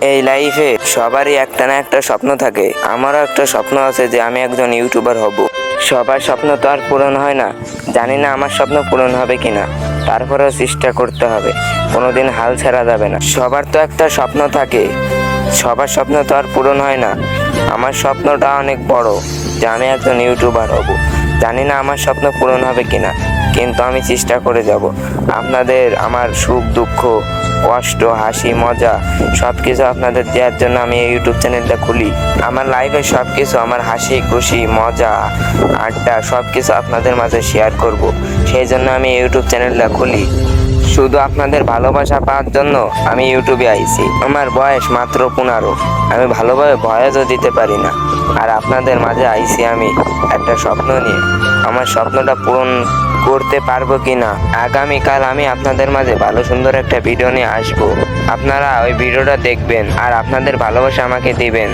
এই লাইফে সবারই একটা না একটা স্বপ্ন থাকে। আমারও একটা স্বপ্ন আছে যে আমি একজন ইউটিউবার হব। সবার স্বপ্ন তো আর পূরণ হয় না। জানি না আমার স্বপ্ন পূরণ হবে কিনা। তারপরেও চেষ্টা করতে হবে। কোনোদিন হাল ছাড়া যাবে না। সবার তো একটা স্বপ্ন থাকে। সবার স্বপ্ন তো আর পূরণ হয় না। আমার স্বপ্নটা অনেক বড় যে আমি একজন ইউটিউবার হব। জানি না আমার স্বপ্ন পূরণ হবে কিনা। কিন্তু আমি চেষ্টা করে যাব। আপনাদের আমার সুখ দুঃখ কষ্ট, হাসি, মজা সব কিছু আপনাদের দেওয়ার জন্য আমি এই ইউটিউব চ্যানেলটা খুলি। আমার লাইফে সব কিছু আমার হাসি, খুশি, মজা, আড্ডা সব কিছু আপনাদের মাঝে শেয়ার করব। সেই জন্য আমি ইউটিউব চ্যানেলটা খুলি। শুধু আপনাদের ভালোবাসা পাওয়ার জন্য আমি ইউটিউবে আইছি। আমার বয়স মাত্র পনেরো। আমি ভালোভাবে ভয়েসও দিতে পারি না। আর আপনাদের মাঝে আইছি আমি একটা স্বপ্ন নিয়ে। আমার স্বপ্নটা পূরণ করতে পারব কি না আগামীকাল আমি আপনাদের মাঝে ভালো সুন্দর একটা ভিডিও নিয়ে আসব। আপনারা ওই ভিডিওটা দেখবেন আর আপনাদের ভালোবাসা আমাকে দিবেন।